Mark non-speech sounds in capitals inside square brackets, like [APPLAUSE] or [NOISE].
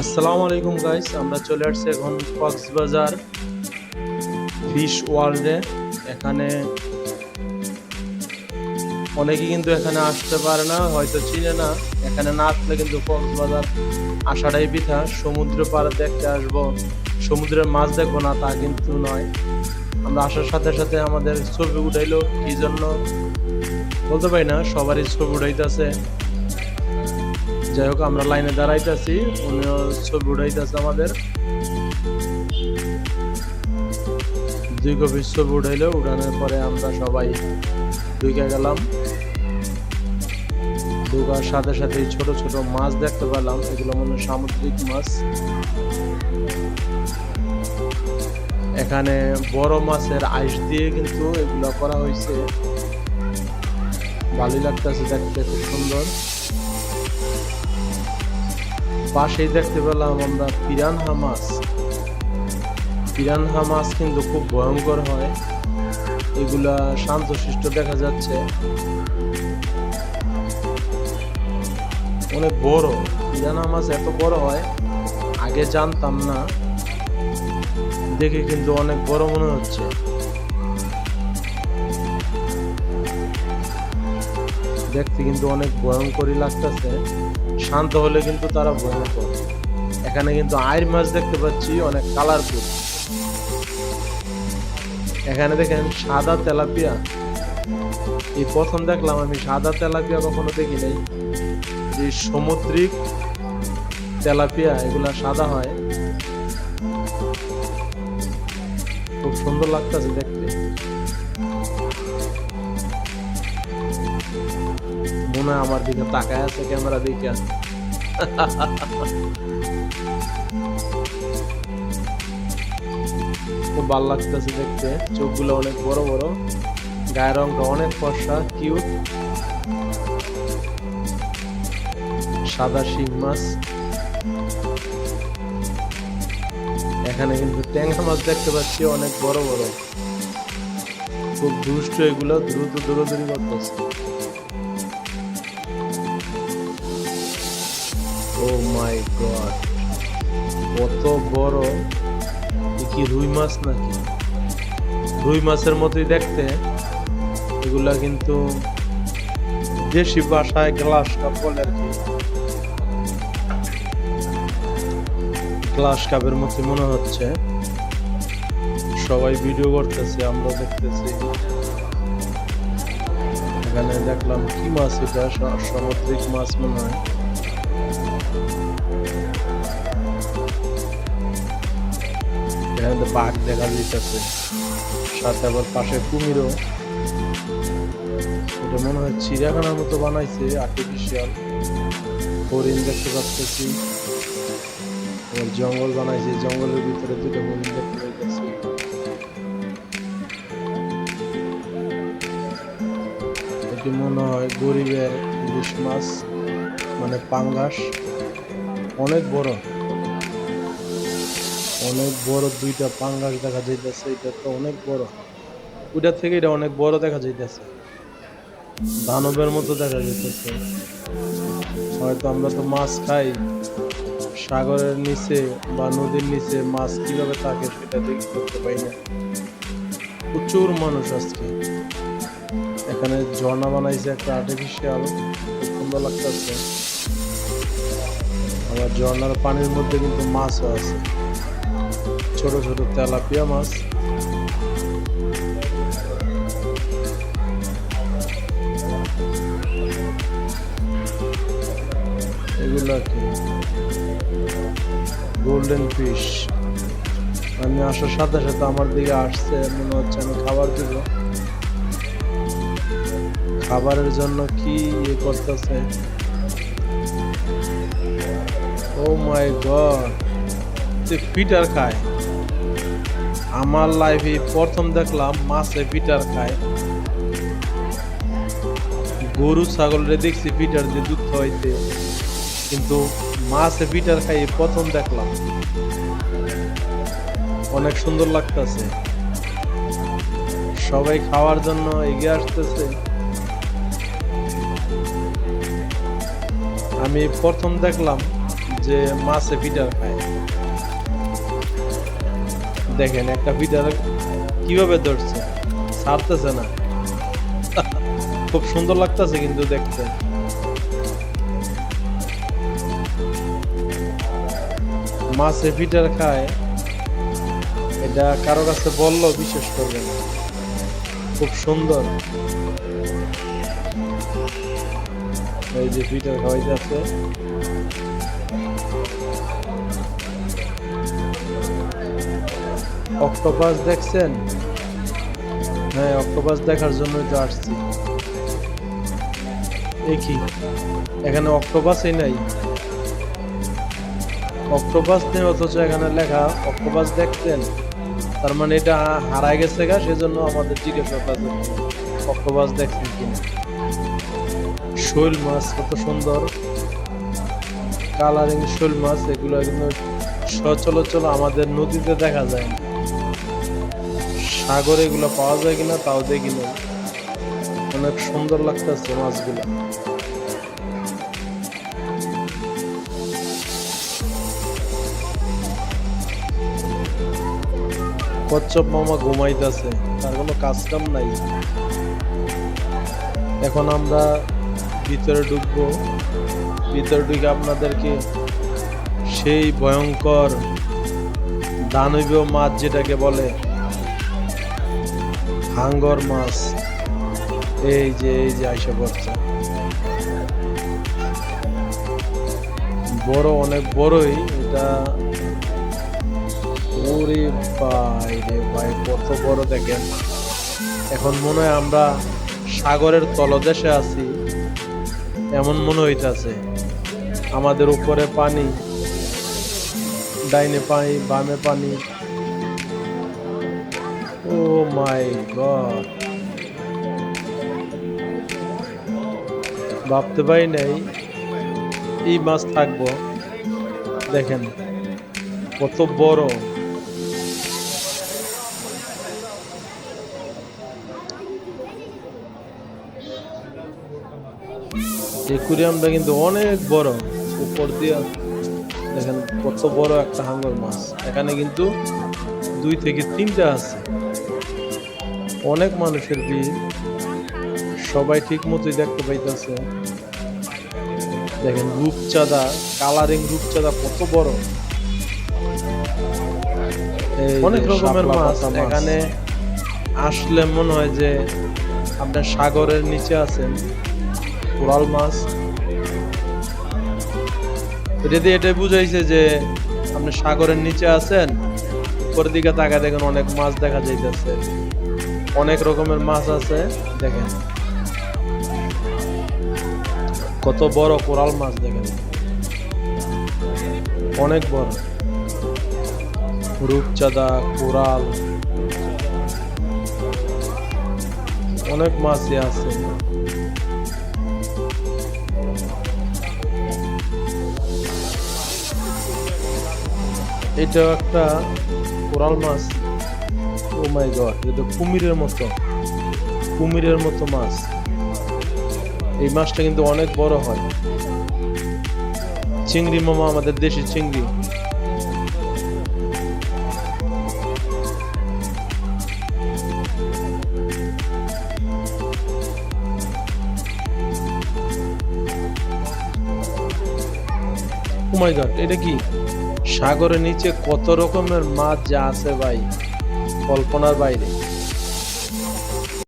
আসসালামু আলাইকুম গাইস আমরা চলে আসছি এখন কক্সবাজার ফিশ ওয়ার্ল্ডে এখানে অনেকে কিন্তু এখানে আসতে পারে না, হয়তো চিনে না। এখানে না আসলে কিন্তু কক্সবাজার আসাটাই বৃথা। সমুদ্র পাড়ে দেখতে আসব। সমুদ্রের মাছ দেখব না, তা কিন্তু নয়। আমরা আসার সাথে সাথে আমাদের ছবি উঠাইলো, কি জন্য? বলতে পারি না, সবারই ছবি উঠাইতেছে। যাই হোক, আমরা লাইনে দাঁড়াইতেছি, উনিও ছবি উঠাইতেছে আমাদের। দুই কপি ছবি উঠাইলো, উঠানোর পরে আমরা সবাই ঢুকে গেলাম। ঢুকার সাথে সাথে ছোট ছোট মাছ দেখতে পেলাম, এগুলো মনে সামুদ্রিক মাছ। এখানে বড় মাছের আইস দিয়ে কিন্তু এগুলো করা হয়েছে। ভালোই লাগতেছে দেখতে, খুব সুন্দর। পাশেই দেখতে পেলাম আমরা পিরানহা মাছ। পিরানহা মাছ কিন্তু খুব ভয়ঙ্কর হয়। এগুলা শান্তশিষ্ট দেখা যাচ্ছে। অনেক বড়। পিরানহা মাছ এত বড় হয়, আগে জানতাম না। দেখে কিন্তু অনেক বড় মনে হচ্ছে। দেখতে কিন্তু অনেক ভয়ঙ্করই লাগতেছে। শান্ত হলে কিন্তু তারা ভয়ঙ্কর। এখানে কিন্তু আয়ের মাছ দেখতে পাচ্ছি, অনেক কালারফুল এখানে দেখেন সাদা তেলাপিয়া। এই প্রথম দেখলাম আমি সাদা তেলাপিয়া কখনো দেখি নাই। যে সামুদ্রিক তেলাপিয়া, এগুলা সাদা হয়। খুব সুন্দর লাগতেছে দেখতে। মনে আমার দিকে তাকায় আছে, ক্যামেরা দিকে খুব ভালো লাগতেছে দেখতে, চোখগুলো অনেক বড় বড়। গায়ের রংটা অনেক ফর্সা কিউট সাদা শিং মাছ। এখানে কিন্তু ট্যাংরা মাছ দেখতে পাচ্ছি, অনেক বড় বড়। খুব দুষ্ট এগুলো, দ্রুত দৌড়াদৌড়ি করতেছে। ও মাই গড কত বড়। কি রুই মাছ নাকি? রুই মাছের মতোই দেখতে। এগুলা কিন্তু দেশি বাসায় গ্লাস বলে আর কি। গ্লাস কাপের মতো মনে হচ্ছে। সবাই ভিডিও করতেছে আমরা দেখতেছি। এখানে দেখলাম কি মাছ এটা সামুদ্রিক মাছ মনে হয়। এখানে বাঘ দেখা যাইতেছে, সাথে আবার পাশে কুমিরও। এটা মনে হয় চিড়িয়াখানার মতো বানাইছে আর্টিফিশিয়াল হরিণ দেখতে পাচ্ছি। এবার জঙ্গল বানাইছে, জঙ্গলের ভিতরে দুটো হরিণ দেখতে পাইতেছি। এটি মনে হয় গরিবের ইলিশ মাছ মানে পাঙ্গাস। অনেক বড়। অনেক বড় দুইটা পাঙ্গাস দেখা যাইতেছে, এটা তো অনেক বড়। ওইটা থেকে এটা অনেক বড় দেখা যাইতেছে। দানবের মতো দেখা যাইতেছে। হয়তো আমরা তো মাছ খাই। সাগরের নিচে বা নদীর নিচে মাছ কীভাবে থাকে সেটা দেখি করতে পারি না। প্রচুর মানুষ আজকে। এখানে ঝর্ণা বানাইছে একটা আর্টিফিশিয়াল সুন্দর লাগতেছে। আবার ঝর্ণার পানির মধ্যে কিন্তু মাছও আছে। ছোট ছোট তেলাপিয়া মাছ। এগুলা কি। গোল্ডেন ফিশ আমি আসার সাথে সাথে আমার দিকে আসছে, মনে হচ্ছে আমি খাবার দিব। খাবারের জন্য কি ইয়ে করতেছে? ও মাই গড পিটার খায়। আমার লাইফে প্রথম দেখলাম মাছে পিটার খায়। গরু ছাগলরে দেখছি পিটার দিয়ে দুধ খাওয়াইতে। কিন্তু মাছে পিটার খাই প্রথম দেখলাম। অনেক সুন্দর লাগতেছে। সবাই খাওয়ার জন্য এগিয়ে আসতেছে। আমি প্রথম দেখলাম যে মাছে পিটার খায়। দেখেন, একটা পিটার কীভাবে ধরছে? ছাড়তেছে না। [LAUGHS] খুব সুন্দর লাগতেছে কিন্তু দেখতে। মাছে পিটার খায়। এটা কারও কাছে বলল বিশেষ করবে না। খুব সুন্দর। এই যে পিটার খাওয়াইতে আছে। অক্টোপাস দেখছেন? হ্যাঁ অক্টোপাস দেখার জন্যই তো আসছি। কি এখানে অক্টোপাসই নাই। অক্টোপাস নেই অথচ এখানে লেখা অক্টোপাস দেখতেন তার মানে এটা হারায় গেছে গা, সেজন্য আমাদের জিজ্ঞাসা করতে অক্টোপাস দেখছেন কিনা? শৈল মাছ কত সুন্দর। কালারিং শৈল মাছ, এগুলো কিন্তু সচলাচল আমাদের নদীতে দেখা যায় সাগরে এগুলো পাওয়া যায় কিনা তাও দেখি না অনেক সুন্দর লাগতেছে মাছগুলো। কচ্ছপ মামা ঘুমাইতেছে, তার কোনো কাজ কাম নাই। এখন আমরা ভিতরে ঢুকবো। ভিতরে ঢুকে আপনাদেরকে সেই ভয়ঙ্কর দানবীয় মাছ যেটাকে বলে হাঙ্গর মাছ। এই যে এই যে আইসা পড়ছে। বড় অনেক বড়ই, এটা ওরে ভাই, রে ভাই, কত বড় দেখেন। এখন মনে হয় আমরা সাগরের তলদেশে আছি। এমন মনে হইতাছে, আমাদের উপরে পানি, ডাইনে পানি, বামে পানি। Oh my god. ভাবতে পারি নাই, এই মাছ থাকব। দেখেন, কত বড়। একুরিয়ামটা কিন্তু অনেক বড়। উপর দিয়ে দেখেন কত বড় একটা হাঙ্গর মাছ। এখানে কিন্তু দুই থেকে তিনটা আছে। অনেক মানুষের ভিড়। সবাই ঠিক মতোই দেখতে পাইতেছে। দেখেন রূপচাঁদা কালারিং রূপচাঁদা কত বড়। অনেক রকমের মাছ। এখানে আসলে মনে হয় যে আপনার সাগরের নিচে আছেন। কোরাল মাছ। দিয়ে এটাই বুঝাইছে যে আপনি সাগরের নিচে আছেন, উপরের দিকে তাকা দেখেন অনেক মাছ দেখা যাইতেছে। অনেক রকমের মাছ আছে, দেখেন। কত বড় কোরাল মাছ দেখেন। অনেক বড়। রূপচাঁদা, কোরাল। অনেক মাছই আছে। এটা একটা coral much. O my god এটা কুমিরের মতো। কুমিরের মতো মাছ। এই মাছটা কিন্তু অনেক বড় হয়। চিংড়ি মামা, আমাদের দেশি চিংড়ি। ও মাই গড এটা কি? সাগরের নিচে কত রকমের মাছ যা আছে ভাই? কল্পনার বাইরে।